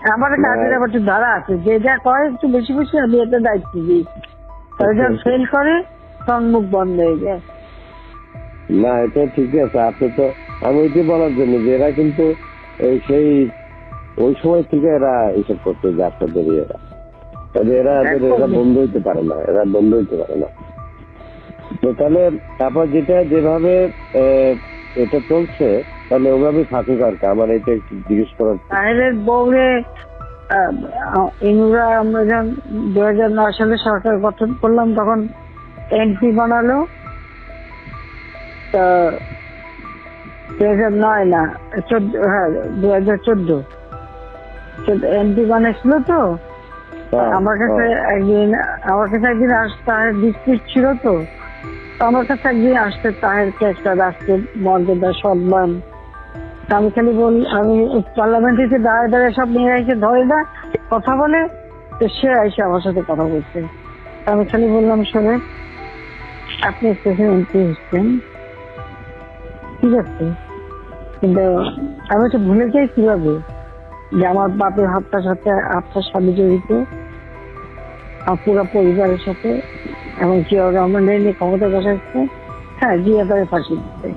আমার কাজের আবার একটু ধারা আছে। যে যা করে একটু বেশি বেশি আমি এটা দায়িত্ব দিই তারা যখন ফেল করে তখন মুখ বন্ধ হয়ে যায়। না এটা ঠিক আছে। আপনি তো আমি ওইটি বলার জন্য যে এরা কিন্তু এই সেই ওই সময় থেকে এরা এইসব করতে যে আপনাদের এরা এরা এরা বন্ধ হইতে পারে না। এরা বন্ধ হইতে পারে না। তো তাহলে তারপর যেটা যেভাবে আহ, এটা চলছে তাহলে ওভাবে থাকুক আর কি? আমার এটা একটু জিজ্ঞেস করার তাহেরের বউরে ইনুরা আমরা যখন দু হাজার নয় সালে সরকার গঠন করলাম তখন এমপি বানালো। তা দু হাজার নয় না চোদ্দ হ্যাঁ দু হাজার চোদ্দ এমপি বানিয়েছিল তো। হ্যাঁ, আমার কাছে হ্যাঁ। একদিন আমার কাছে একদিন আসতে তাহের ডিস্ট্রিক্ট ছিল তো। আমার কাছে একদিন আসতে তাহেরকে একটা রাষ্ট্র মর্যাদা, সম্মান। আমি খালি বল, আমি পার্লামেন্টে এসে দাঁড়ায় দাঁড়ায় সব মেয়েরা এসে ধরে না কথা বলে, তো সে এসে আমার সাথে কথা বলছে। আমি খালি বললাম শোনে আপনি স্টেশন এমপি এসছেন ঠিক আছে। কিন্তু আমি তো ভুলে যাই কীভাবে যে আমার বাপের হাতটার সাথে আপনার স্বামী জড়িত আমার পুরো পরিবারের সাথে। এবং জিয়া রহমান ক্ষমতা বসাচ্ছে হ্যাঁ জিয়া তাদের ফাঁসি দিচ্ছে